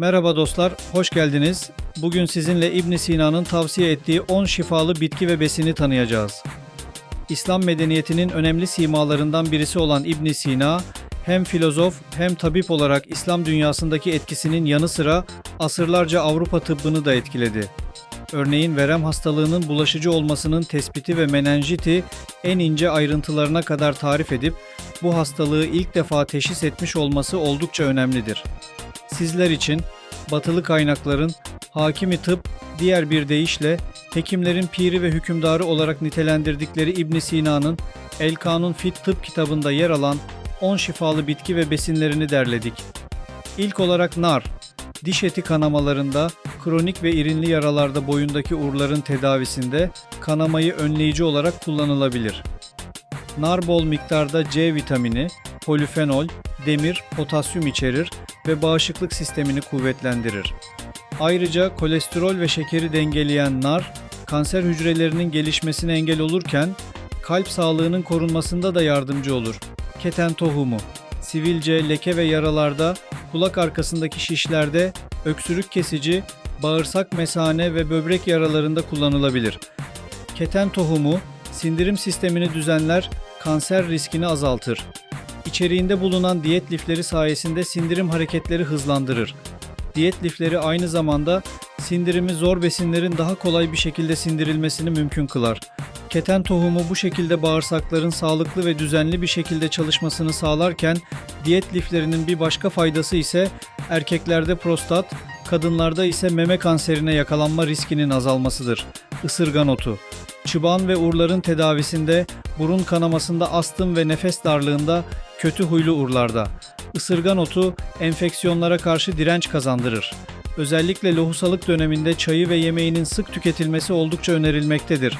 Merhaba dostlar, hoş geldiniz. Bugün sizinle İbn Sina'nın tavsiye ettiği 10 şifalı bitki ve besini tanıyacağız. İslam medeniyetinin önemli simalarından birisi olan İbn Sina, hem filozof hem tabip olarak İslam dünyasındaki etkisinin yanı sıra asırlarca Avrupa tıbbını da etkiledi. Örneğin verem hastalığının bulaşıcı olmasının tespiti ve menenjiti en ince ayrıntılarına kadar tarif edip bu hastalığı ilk defa teşhis etmiş olması oldukça önemlidir. Sizler için batılı kaynakların hakimi tıp, diğer bir deyişle hekimlerin piri ve hükümdarı olarak nitelendirdikleri İbn Sina'nın El Kanun Fit Tıp kitabında yer alan 10 şifalı bitki ve besinlerini derledik. İlk olarak nar, diş eti kanamalarında, kronik ve irinli yaralarda boyundaki uğurların tedavisinde kanamayı önleyici olarak kullanılabilir. Nar bol miktarda C vitamini, polifenol, demir, potasyum içerir ve bağışıklık sistemini kuvvetlendirir. Ayrıca kolesterol ve şekeri dengeleyen nar, kanser hücrelerinin gelişmesine engel olurken kalp sağlığının korunmasında da yardımcı olur. Keten tohumu, sivilce, leke ve yaralarda, kulak arkasındaki şişlerde, öksürük kesici, bağırsak mesane ve böbrek yaralarında kullanılabilir. Keten tohumu sindirim sistemini düzenler, kanser riskini azaltır. İçeriğinde bulunan diyet lifleri sayesinde sindirim hareketleri hızlandırır. Diyet lifleri aynı zamanda sindirimi zor besinlerin daha kolay bir şekilde sindirilmesini mümkün kılar. Keten tohumu bu şekilde bağırsakların sağlıklı ve düzenli bir şekilde çalışmasını sağlarken diyet liflerinin bir başka faydası ise erkeklerde prostat, kadınlarda ise meme kanserine yakalanma riskinin azalmasıdır. Isırgan otu Çıban ve urların tedavisinde, burun kanamasında, astım ve nefes darlığında, kötü huylu urlarda. Isırgan otu enfeksiyonlara karşı direnç kazandırır. Özellikle lohusalık döneminde çayı ve yemeğinin sık tüketilmesi oldukça önerilmektedir.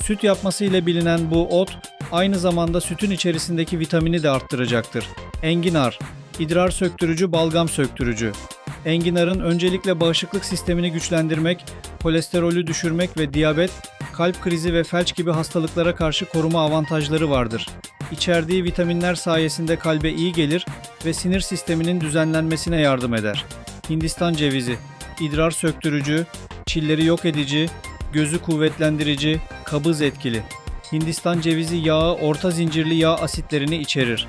Süt yapması ile bilinen bu ot aynı zamanda sütün içerisindeki vitamini de arttıracaktır. Enginar, idrar söktürücü, balgam söktürücü. Enginarın öncelikle bağışıklık sistemini güçlendirmek, kolesterolü düşürmek ve diyabet, kalp krizi ve felç gibi hastalıklara karşı koruma avantajları vardır. İçerdiği vitaminler sayesinde kalbe iyi gelir ve sinir sisteminin düzenlenmesine yardım eder. Hindistan cevizi, idrar söktürücü, çilleri yok edici, gözü kuvvetlendirici, kabız etkili. Hindistan cevizi yağı orta zincirli yağ asitlerini içerir.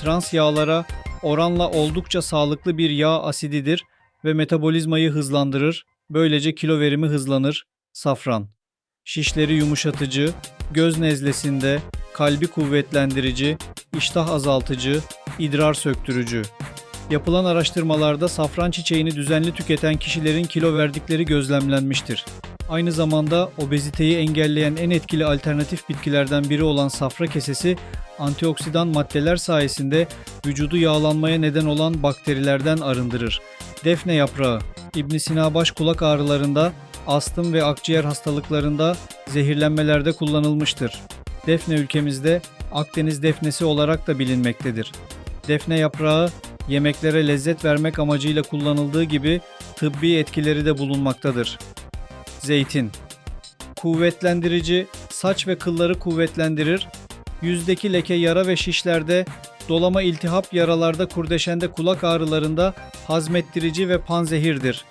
Trans yağlara oranla oldukça sağlıklı bir yağ asididir ve metabolizmayı hızlandırır. Böylece kilo verimi hızlanır. Safran. Şişleri yumuşatıcı, göz nezlesinde, kalbi kuvvetlendirici, iştah azaltıcı, idrar söktürücü. Yapılan araştırmalarda safran çiçeğini düzenli tüketen kişilerin kilo verdikleri gözlemlenmiştir. Aynı zamanda obeziteyi engelleyen en etkili alternatif bitkilerden biri olan safra kesesi antioksidan maddeler sayesinde vücudu yağlanmaya neden olan bakterilerden arındırır. Defne yaprağı İbn Sina baş kulak ağrılarında, astım ve akciğer hastalıklarında, zehirlenmelerde kullanılmıştır. Defne ülkemizde Akdeniz defnesi olarak da bilinmektedir. Defne yaprağı yemeklere lezzet vermek amacıyla kullanıldığı gibi tıbbi etkileri de bulunmaktadır. Zeytin Kuvvetlendirici, saç ve kılları kuvvetlendirir, yüzdeki leke, yara ve şişlerde, dolama iltihap yaralarda, kurdeşende, kulak ağrılarında hazmettirici ve panzehirdir.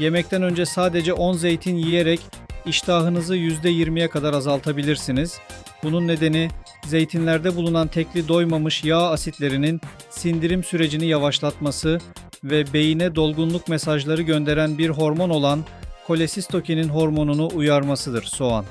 Yemekten önce sadece 10 zeytin yiyerek iştahınızı %20'ye kadar azaltabilirsiniz. Bunun nedeni zeytinlerde bulunan tekli doymamış yağ asitlerinin sindirim sürecini yavaşlatması ve beyine dolgunluk mesajları gönderen bir hormon olan kolesistokinin hormonunu uyarmasıdır soğan.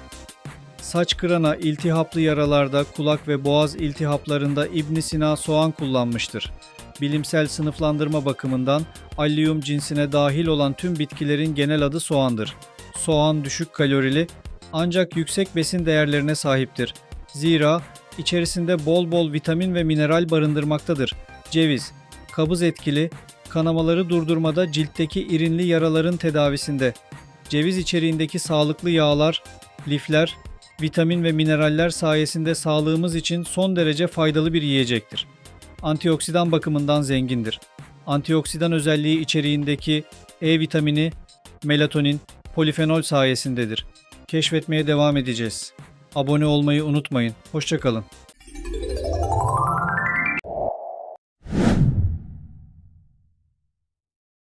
Saç kırana, iltihaplı yaralarda, kulak ve boğaz iltihaplarında İbn Sina soğan kullanmıştır. Bilimsel sınıflandırma bakımından allium cinsine dahil olan tüm bitkilerin genel adı soğandır. Soğan düşük kalorili ancak yüksek besin değerlerine sahiptir. Zira içerisinde bol bol vitamin ve mineral barındırmaktadır. Ceviz, kabız etkili, kanamaları durdurmada ciltteki irinli yaraların tedavisinde. Ceviz içeriğindeki sağlıklı yağlar, lifler, vitamin ve mineraller sayesinde sağlığımız için son derece faydalı bir yiyecektir. Antioksidan bakımından zengindir. Antioksidan özelliği içeriğindeki E vitamini, melatonin, polifenol sayesindedir. Keşfetmeye devam edeceğiz. Abone olmayı unutmayın. Hoşçakalın.